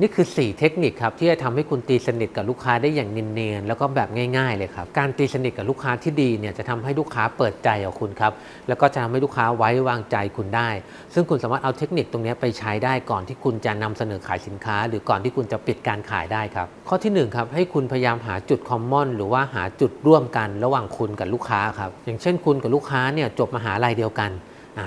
นี่คือ 4 เทคนิคครับที่จะทำให้คุณตีสนิทกับลูกค้าได้อย่างเนียนๆแล้วก็แบบง่ายๆเลยครับการตีสนิทกับลูกค้าที่ดีเนี่ยจะทำให้ลูกค้าเปิดใจกับคุณครับแล้วก็จะทำให้ลูกค้าไว้วางใจคุณได้ ซึ่งคุณสามารถเอาเทคนิคตรงนี้ไปใช้ได้ก่อนที่คุณจะนำเสนอขายสินค้า หรือก่อนที่คุณจะปิดการขายได้ครับข้อที่หนึ่งครับให้คุณพยายามหาจุดคอมมอนหรือว่าหาจุดร่วมกันระหว่างคุณกับลูกค้าครับอย่างเช่นคุณกับลูกค้าเนี่ยจบมหาลัยเดียวกัน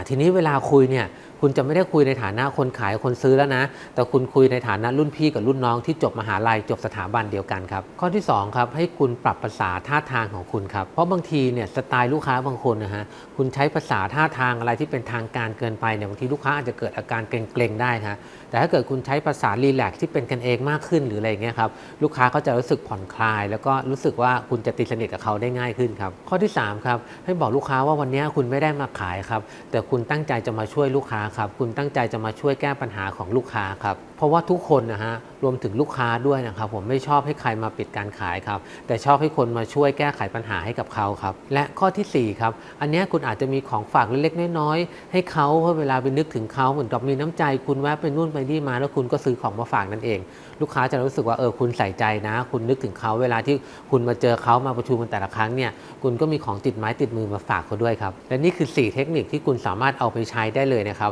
ทีนี้เวลาคุยเนี่ย คุณจะไม่ได้คุยในฐานะคนขายคนซื้อแล้วนะ แต่คุณคุยในฐานะรุ่นพี่กับรุ่นน้องที่จบมหาลัยจบสถาบันเดียวกันครับ ข้อที่2ครับให้คุณปรับภาษาท่าทางของคุณครับ เพราะบางทีเนี่ยสไตล์ลูกค้าบางคนนะฮะคุณใช้ภาษาท่าทางอะไรที่เป็นทางการเกินไปเนี่ยบางทีลูกค้าอาจจะเกิดอาการเกรงๆได้นะแต่ถ้าเกิดคุณใช้ภาษารีแลกซ์ที่เป็นกันเองมากขึ้นหรืออะไรอย่างเงี้ยครับลูกค้าก็จะรู้สึกผ่อนคลาย แล้วก็รู้สึกว่าคุณจะตีสนิทกับเขาได้ง่ายขึ้นครับข้อที่3ครับให้บอกลูกค้าว่าวันนี้คุณไม่ได้มาขายครับแต่คุณตั้งใจจะมาช่วยลูกค้าครับคุณตั้งใจจะมาช่วยแก้ปัญหาของลูกค้าครับเพราะว่าทุกคนนะฮะรวมถึงลูกค้าด้วยนะครับ ผมไม่ชอบให้ใครมาปิดการขายครับ แต่ชอบให้คนมาช่วยแก้ไขปัญหาให้กับเขาครับ และข้อทีสี่4ครับอันนี้คุณอาจจะมีของฝากเล็กๆน้อยๆให้เขาเพื่อเวลาไปนึกถึงเขาเหมือนกับมีน้ำใจ คุณแวะไปนู่นไปนี่มา แล้วคุณก็ซื้อของมาฝากนั่นเอง ลูกค้าจะรู้สึกว่าเออคุณใส่ใจนะ คุณนึกถึงเขาเวลาที่คุณมาเจอเขามาประชุมกันแต่ละครั้งเนี่ยคุณก็มีของติดไม้ติดมือมาฝากเขาด้วยครับและนี่คือ 4 เทคนิคที่คุณสามารถเอาไปใช้ได้เลยนะครับ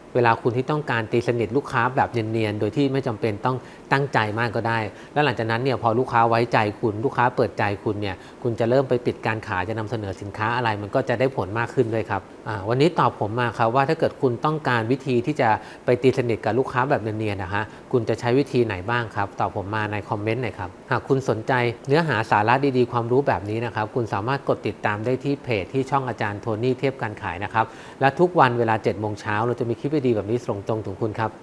เวลาคุณที่ต้องการตีสนิทลูกค้าแบบเนียนๆ โดยที่ไม่จำเป็นต้องตั้งใจมากก็ได้ แล้วหลังจากนั้นเนี่ยพอลูกค้าไว้ใจคุณลูกค้าเปิดใจคุณเนี่ยคุณจะเริ่มไปปิดการขายจะนำเสนอสินค้าอะไร มันก็จะได้ผลมากขึ้นด้วยครับวันนี้ตอบผมมาครับว่าถ้าเกิดคุณต้องการวิธีที่จะไปตีสนิทกับลูกค้าแบบเนียนๆนะฮะคุณจะใช้วิธีไหนบ้างครับ ตอบผมมาในคอมเมนต์หน่อยครับหากคุณสนใจเนื้อหาสาระดีๆ ความรู้แบบนี้นะครับคุณสามารถกดติดตามได้ที่เพจที่ช่องอาจารย์โทนี่เทพการขายนะครับและทุกวันเวลา7โมงเช้าเราจะมีคลิปดีแบบนี้ส่งตรงถึงคุณครับ